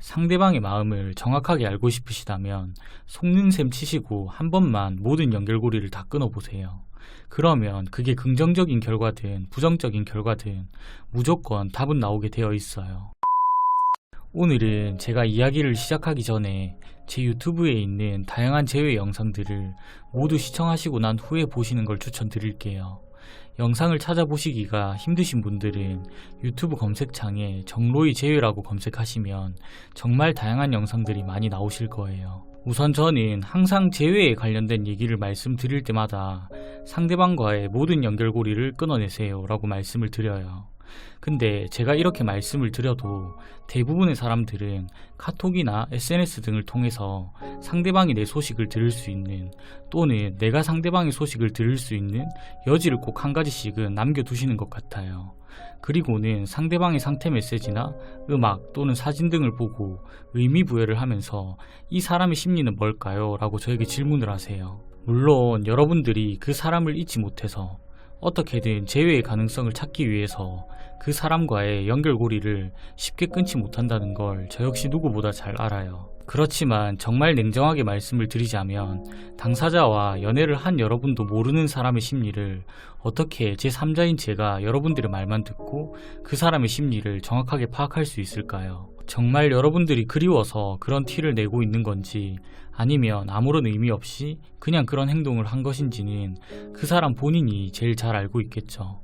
상대방의 마음을 정확하게 알고 싶으시다면 셈 치시고 한 번만 모든 연결고리를 다 끊어보세요. 그러면 그게 긍정적인 결과든 부정적인 결과든 무조건 답은 나오게 되어 있어요. 오늘은 제가 이야기를 시작하기 전에 제 유튜브에 있는 다양한 제외 영상들을 모두 시청하시고 난 후에 보시는 걸 추천드릴게요. 영상을 찾아보시기가 힘드신 분들은 유튜브 검색창에 정로이 제외라고 검색하시면 정말 다양한 영상들이 많이 나오실 거예요. 우선 저는 항상 제외에 관련된 얘기를 말씀드릴 때마다 상대방과의 모든 연결고리를 끊어내세요 라고 말씀을 드려요. 근데 제가 이렇게 말씀을 드려도 대부분의 사람들은 카톡이나 SNS 등을 통해서 상대방이 내 소식을 들을 수 있는 또는 내가 상대방의 소식을 들을 수 있는 여지를 꼭 한 가지씩은 남겨두시는 것 같아요. 그리고는 상대방의 상태 메시지나 음악 또는 사진 등을 보고 의미 부여를 하면서 이 사람의 심리는 뭘까요? 라고 저에게 질문을 하세요. 물론 여러분들이 그 사람을 잊지 못해서 어떻게든 재회의 가능성을 찾기 위해서 그 사람과의 연결고리를 쉽게 끊지 못한다는 걸 저 역시 누구보다 잘 알아요. 그렇지만 정말 냉정하게 말씀을 드리자면 당사자와 연애를 한 여러분도 모르는 사람의 심리를 어떻게 제3자인 제가 여러분들의 말만 듣고 그 사람의 심리를 정확하게 파악할 수 있을까요? 정말 여러분들이 그리워서 그런 티를 내고 있는 건지 아니면 아무런 의미 없이 그냥 그런 행동을 한 것인지는 그 사람 본인이 제일 잘 알고 있겠죠.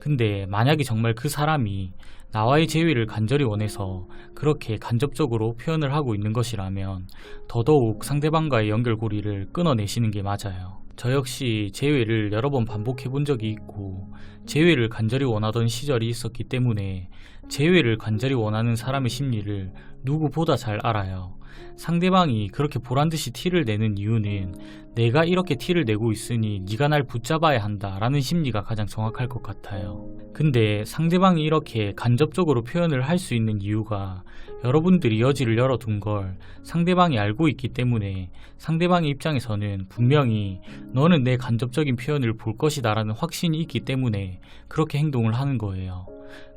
근데 만약에 정말 그 사람이 나와의 재회를 간절히 원해서 그렇게 간접적으로 표현을 하고 있는 것이라면 더더욱 상대방과의 연결고리를 끊어내시는 게 맞아요. 저 역시 재회를 여러 번 반복해 본 적이 있고 재회를 간절히 원하던 시절이 있었기 때문에 재회를 간절히 원하는 사람의 심리를 누구보다 잘 알아요. 상대방이 그렇게 보란듯이 티를 내는 이유는 내가 이렇게 티를 내고 있으니 네가 날 붙잡아야 한다라는 심리가 가장 정확할 것 같아요. 근데 상대방이 이렇게 간접적으로 표현을 할 수 있는 이유가 여러분들이 여지를 열어둔 걸 상대방이 알고 있기 때문에 상대방의 입장에서는 분명히 너는 내 간접적인 표현을 볼 것이다 라는 확신이 있기 때문에 그렇게 행동을 하는 거예요.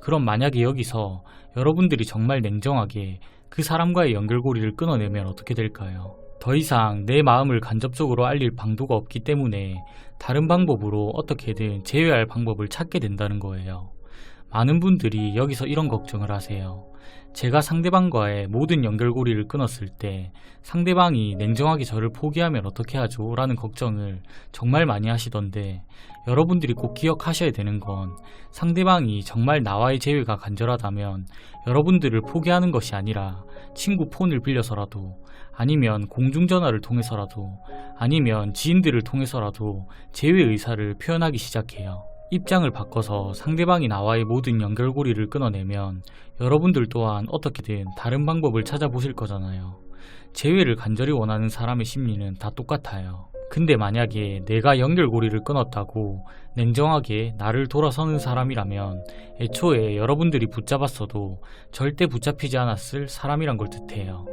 그럼 만약에 여기서 여러분들이 정말 냉정하게 그 사람과의 연결고리를 끊어내면 어떻게 될까요? 더 이상 내 마음을 간접적으로 알릴 방도가 없기 때문에 다른 방법으로 어떻게든 제외할 방법을 찾게 된다는 거예요. 많은 분들이 여기서 이런 걱정을 하세요. 제가 상대방과의 모든 연결고리를 끊었을 때 상대방이 냉정하게 저를 포기하면 어떻게 하죠? 라는 걱정을 정말 많이 하시던데 여러분들이 꼭 기억하셔야 되는 건 상대방이 정말 나와의 재회가 간절하다면 여러분들을 포기하는 것이 아니라 친구 폰을 빌려서라도 아니면 공중전화를 통해서라도 아니면 지인들을 통해서라도 재회 의사를 표현하기 시작해요. 입장을 바꿔서 상대방이 나와의 모든 연결고리를 끊어내면 여러분들 또한 어떻게든 다른 방법을 찾아보실 거잖아요. 재회를 간절히 원하는 사람의 심리는 다 똑같아요. 근데 만약에 내가 연결고리를 끊었다고 냉정하게 나를 돌아서는 사람이라면 애초에 여러분들이 붙잡았어도 절대 붙잡히지 않았을 사람이란 걸 뜻해요.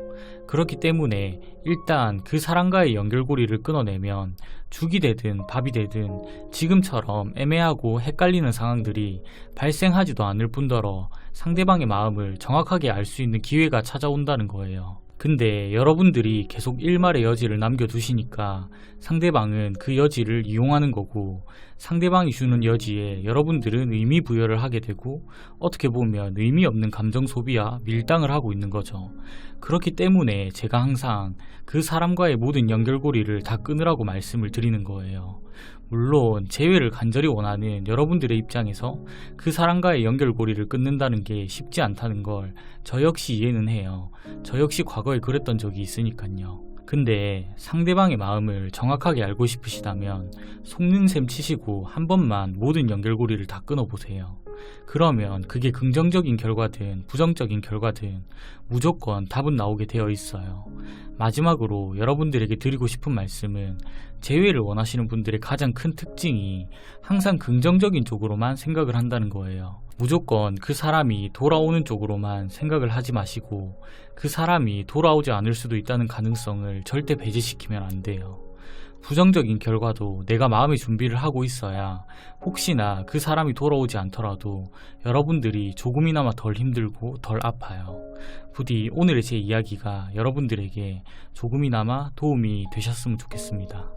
그렇기 때문에 일단 그 사람과의 연결고리를 끊어내면 죽이 되든 밥이 되든 지금처럼 애매하고 헷갈리는 상황들이 발생하지도 않을 뿐더러 상대방의 마음을 정확하게 알 수 있는 기회가 찾아온다는 거예요. 근데 여러분들이 계속 일말의 여지를 남겨두시니까 상대방은 그 여지를 이용하는 거고 상대방이 주는 여지에 여러분들은 의미 부여를 하게 되고 어떻게 보면 의미 없는 감정 소비와 밀당을 하고 있는 거죠. 그렇기 때문에 제가 항상 그 사람과의 모든 연결고리를 다 끊으라고 말씀을 드리는 거예요. 물론 재회를 간절히 원하는 여러분들의 입장에서 그 사람과의 연결고리를 끊는다는 게 쉽지 않다는 걸 저 역시 이해는 해요. 저 역시 과거에 그랬던 적이 있으니까요. 근데 상대방의 마음을 정확하게 알고 싶으시다면 속는 셈 치시고 한 번만 모든 연결고리를 다 끊어보세요. 그러면 그게 긍정적인 결과든 부정적인 결과든 무조건 답은 나오게 되어 있어요. 마지막으로 여러분들에게 드리고 싶은 말씀은 재회를 원하시는 분들의 가장 큰 특징이 항상 긍정적인 쪽으로만 생각을 한다는 거예요. 무조건 그 사람이 돌아오는 쪽으로만 생각을 하지 마시고 그 사람이 돌아오지 않을 수도 있다는 가능성을 절대 배제시키면 안 돼요. 부정적인 결과도 내가 마음의 준비를 하고 있어야 혹시나 그 사람이 돌아오지 않더라도 여러분들이 조금이나마 덜 힘들고 덜 아파요. 부디 오늘의 제 이야기가 여러분들에게 조금이나마 도움이 되셨으면 좋겠습니다.